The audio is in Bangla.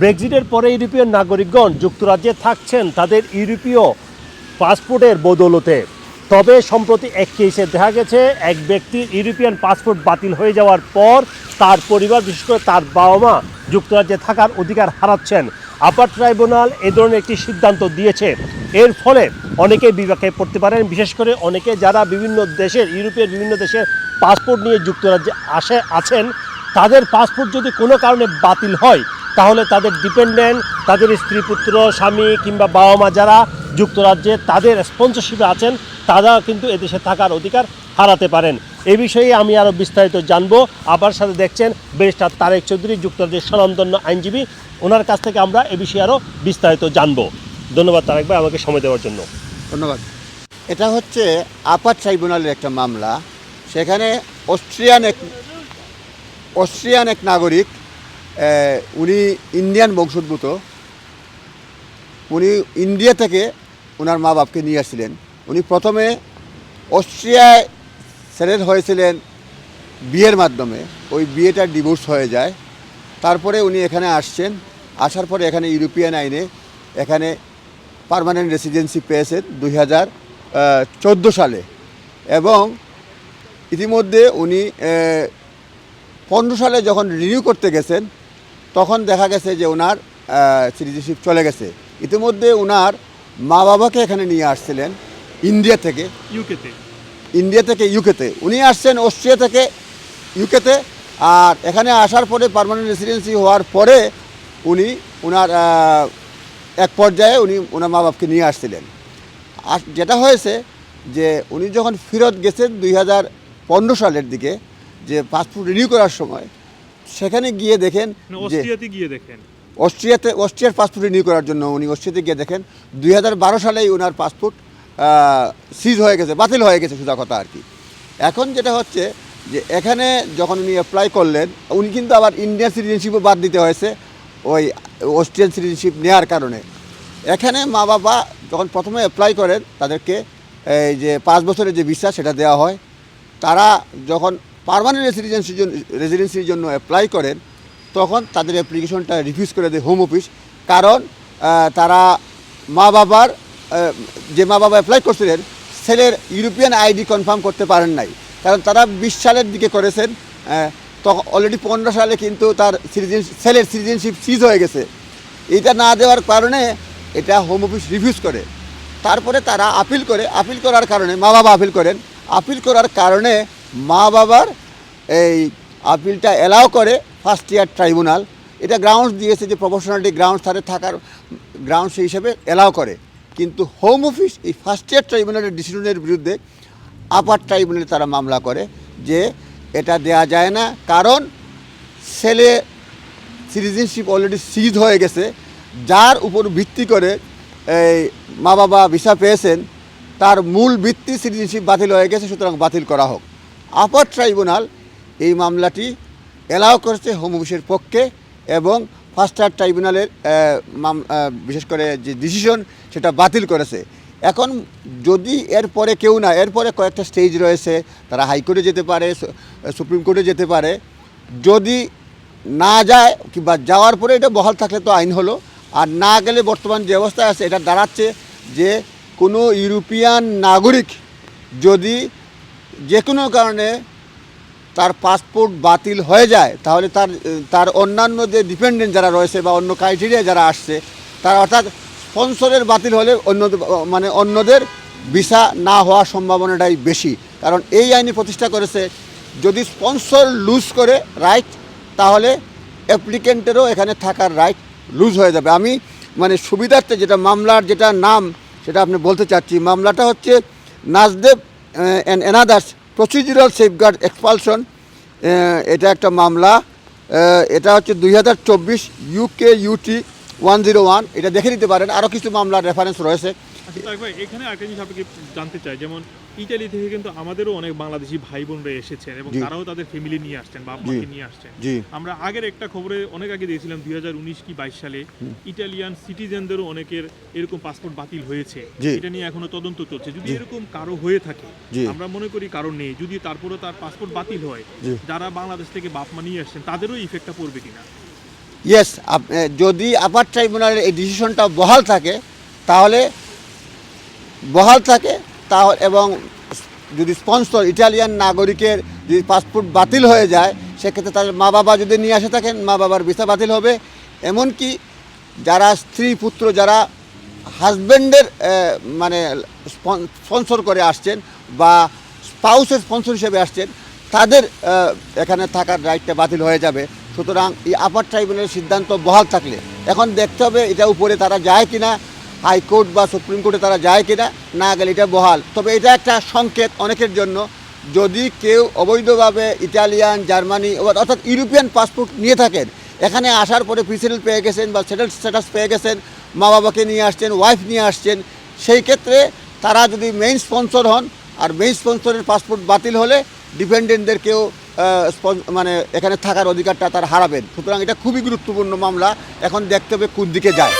ব্রেক্সিটের পরে ইউরোপীয় নাগরিকগণ যুক্তরাজ্যে থাকছেন তাদের ইউরোপীয় পাসপোর্টের বদৌলতে। তবে সম্প্রতি এক কেসে দেখা গেছে, এক ব্যক্তির ইউরোপিয়ান পাসপোর্ট বাতিল হয়ে যাওয়ার পর তার পরিবার, বিশেষ করে তার বাবা মা যুক্তরাজ্যে থাকার অধিকার হারাচ্ছেন। আপার ট্রাইব্যুনাল এ ধরনের একটি সিদ্ধান্ত দিয়েছে। এর ফলে অনেকে বিবেকে পড়তে পারেন, বিশেষ করে অনেকে যারা বিভিন্ন দেশের, ইউরোপের বিভিন্ন দেশের পাসপোর্ট নিয়ে যুক্তরাজ্যে আসে, আছেন, তাদের পাসপোর্ট যদি কোনো কারণে বাতিল হয় তাহলে তাদের ডিপেন্ডেন্ট তাদের স্ত্রী পুত্র, স্বামী কিংবা বাবা মা যারা যুক্তরাজ্যে তাদের স্পন্সরশিপে আছেন, তারা কিন্তু এদেশে থাকার অধিকার হারাতে পারেন। এ বিষয়ে আমি আরও বিস্তারিত জানব। আবার সাথে দেখছেন ব্যারিস্টার তারেক চৌধুরী, যুক্তরাজ্যের স্বনামধন্য আইনজীবী। ওনার কাছ থেকে আমরা এ বিষয়ে আরও বিস্তারিত জানব। ধন্যবাদ তারেক ভাই আমাকে সময় দেওয়ার জন্য। ধন্যবাদ। এটা হচ্ছে আপার ট্রাইব্যুনালের একটা মামলা। সেখানে অস্ট্রিয়ান এক অস্ট্রিয়ান এক নাগরিক উনি ইন্ডিয়ান বংশোদ্ভূত। উনি ইন্ডিয়া থেকে ওনার মা বাপকে নিয়ে আসছিলেন। উনি প্রথমে অস্ট্রিয়ায় সেটেল হয়েছিলেন বিয়ের মাধ্যমে। ওই বিয়েটা ডিভোর্স হয়ে যায়। তারপরে উনি এখানে আসছেন। আসার পরে এখানে ইউরোপিয়ান আইনে এখানে পার্মানেন্ট রেসিডেন্সি পেয়েছেন দুই হাজার চোদ্দ সালে। এবং ইতিমধ্যে উনি পনেরো সালে যখন রিনিউ করতে গেছেন তখন দেখা গেছে যে ওনার সিটিজেনশিপ চলে গেছে। ইতিমধ্যে ওনার মা বাবাকে এখানে নিয়ে আসছিলেন ইন্ডিয়া থেকে। ইউকেতে। ইন্ডিয়া থেকে ইউকেতে। উনি আসছেন অস্ট্রিয়া থেকে ইউকেতে। আর এখানে আসার পরে পার্মানেন্ট রেসিডেন্সি হওয়ার পরে উনি ওনার এক পর্যায়ে উনি ওনার মা বাপকে নিয়ে আসছিলেন। আর যেটা হয়েছে যে উনি যখন ফেরত গেছেন দুই হাজার পনেরো সালের দিকে যে পাসপোর্ট রিনিউ করার সময় সেখানে গিয়ে দেখেন মানে অস্ট্রিয়াতে গিয়ে দেখেন। অস্ট্রিয়াতে অস্ট্রিয়ার পাসপোর্ট রিনিউ করার জন্য উনি অস্ট্রিয়াতে গিয়ে দেখেন। দুই হাজার বারো সালেই ওনার পাসপোর্ট সিজ হয়ে গেছে বাতিল হয়ে গেছে সোজা কথা আর কি। এখন যেটা হচ্ছে যে এখানে যখন উনি অ্যাপ্লাই করলেন উনি কিন্তু আবার ইন্ডিয়ান সিটিজেনশিপও বাদ দিতে হয়েছে ওই অস্ট্রিয়ান সিটিজেনশিপ নেওয়ার কারণে। এখানে মা বাবা যখন প্রথমে অ্যাপ্লাই করেন তাদেরকে এই যে পাঁচ বছরের যে ভিসা সেটা দেওয়া হয়। তারা যখন পার্মানেন্ট রেসিডেন্সির জন্য রেসিডেন্সির জন্য অ্যাপ্লাই করেন, তখন তাদের অ্যাপ্লিকেশনটা রিফিউজ করে দেয় হোম অফিস কারণ তারা মা বাবার যে মা বাবা অ্যাপ্লাই করছিলেন, ছেলের ইউরোপিয়ান আইডি কনফার্ম করতে পারেন নাই। কারণ তারা বিশ সালের দিকে করেছেন তখন অলরেডি পনেরো সালে কিন্তু তার সিটিজেন ছেলের সিটিজেনশিপ সিজ হয়ে গেছে। এটা না দেওয়ার কারণে এটা হোম অফিস রিফিউজ করে। তারপরে তারা আপিল করে। আপিল করার কারণে মা বাবা আপিল করেন। আপিল করার কারণে মা বাবার এই আপিলটা অ্যালাউ করে ফার্স্ট ইয়ার ট্রাইব্যুনাল। এটা গ্রাউন্ডস দিয়েছে যে প্রফেশনালিটি গ্রাউন্ডস তাদের থাকার গ্রাউন্ডস হিসেবে অ্যালাউ করে। কিন্তু হোম অফিস এই ফার্স্ট ইয়ার ট্রাইব্যুনালের ডিসিশনের বিরুদ্ধে আপার ট্রাইব্যুনালে তারা মামলা করে যে এটা দেয়া যায় না। কারণ ছেলে সিটিজেনশিপ অলরেডি সিজ হয়ে গেছে। যার উপর ভিত্তি করে এই মা বাবা ভিসা পেয়েছেন, তার মূল ভিত্তি সিটিজেনশিপ বাতিল হয়ে গেছে, সুতরাং বাতিল করা হোক। আপার ট্রাইব্যুনাল এই মামলাটি এলাও করেছে হোম অফিসের পক্ষে এবং ফার্স্ট ইয়ার ট্রাইব্যুনালের বিশেষ করে যে ডিসিশন সেটা বাতিল করেছে। এখন যদি এরপরে কেউ না এরপরে কয়েকটা স্টেজ রয়েছে, তারা হাইকোর্টে যেতে পারে সুপ্রিম কোর্টে যেতে পারে। যদি না যায় কিংবা যাওয়ার পরে এটা বহাল থাকলে তো আইন হলো, আর না গেলে বর্তমান যে অবস্থা আছে, এটা দাঁড়াচ্ছে যে কোনো ইউরোপিয়ান নাগরিক যদি যে কোনো কারণে তার পাসপোর্ট বাতিল হয়ে যায়, তাহলে তার তার অন্যান্য যে ডিপেন্ডেন্ট যারা রয়েছে বা অন্য ক্রাইটেরিয়া যারা আসছে, তারা অর্থাৎ স্পন্সরের বাতিল হলে অন্য মানে অন্যদের ভিসা না হওয়ার সম্ভাবনাটাই বেশি। কারণ এই আইনি প্রতিষ্ঠা করেছে, যদি স্পন্সর লুজ করে রাইট তাহলে অ্যাপ্লিকেন্টেরও এখানে থাকার রাইট লুজ হয়ে যাবে। আমি মানে সুবিধার্থে যেটা মামলার যেটা নাম, সেটা আপনি বলতে চাচ্ছি। মামলাটা হচ্ছে নাজদেব and anothers procedural safeguard expulsion এটা একটা মামলা। এটা হচ্ছে দুই হাজার চব্বিশ UK UT one zero one এটা দেখে নিতে পারেন। আরও কিছু মামলার রেফারেন্স রয়েছে। ভাই এখানে একটা জিনিস আপনাকে জানতে চাই যেমন ইটালি থেকে কিন্তু আমাদেরও অনেক বাংলাদেশি ভাই বোনরা এসেছেন এবং তারাও তাদের ফ্যামিলি নিয়ে আসছেন বাপ মাকে নিয়ে আসছেন। আমরা আগের একটা খবরে অনেক আগে দিয়েছিলাম দুই হাজার উনিশ কি বাইশ সালে ইটালিয়ান সিটিজেনদেরও অনেকের এরকম পাসপোর্ট বাতিল হয়েছে। এটা নিয়ে এখনও তদন্ত চলছে। যদি এরকম কারও হয়ে থাকে আমরা মনে করি কারও নেই। যদি তারপরেও তার পাসপোর্ট বাতিল হয় যারা বাংলাদেশ থেকে বাপ মা নিয়ে আসছেন তাদেরও ইফেক্টটা পড়বে কিনা? ইয়েস যদি আপার ট্রাইব্যুনালের এই ডিসিশনটা বহাল থাকে তাহলে বহাল থাকে, তা এবং যদি স্পন্সর ইটালিয়ান নাগরিকের যদি পাসপোর্ট বাতিল হয়ে যায়, সেক্ষেত্রে তাদের মা বাবা যদি নিয়ে আসে থাকেন মা বাবার ভিসা বাতিল হবে। এমনকি যারা স্ত্রী, পুত্র, যারা হাজব্যান্ডের মানে স্পন্সর করে আসছেন বা স্পাউসের স্পন্সর হিসেবে আসছেন, তাদের এখানে থাকার রাইটটা বাতিল হয়ে যাবে। সুতরাং এই আপার ট্রাইব্যুনালের সিদ্ধান্ত বহাল থাকলে। এখন দেখতে হবে এটা উপরে তারা যায় কিনা। হাইকোর্ট বা সুপ্রিম কোর্টে তারা যায় কিনা, না গেলে এটা বহাল। তবে এটা একটা সংকেত অনেকের জন্য। যদি কেউ অবৈধভাবে ইটালিয়ান, জার্মানি অর্থাৎ ইউরোপিয়ান পাসপোর্ট নিয়ে থাকেন, এখানে আসার পরে প্রিসেটেল পেয়ে গেছেন বা সেটেল স্ট্যাটাস পেয়ে গেছেন মা বাবাকে নিয়ে আসছেন ওয়াইফ নিয়ে আসছেন, সেই ক্ষেত্রে তারা যদি মেইন স্পন্সর হন আর মেইন স্পন্সরের পাসপোর্ট বাতিল হলে ডিপেন্ডেন্টদেরকেও মানে এখানে থাকার অধিকারটা তার হারাবেন। সুতরাং এটা খুবই গুরুত্বপূর্ণ মামলা। এখন দেখতে হবে কোন দিকে যায়।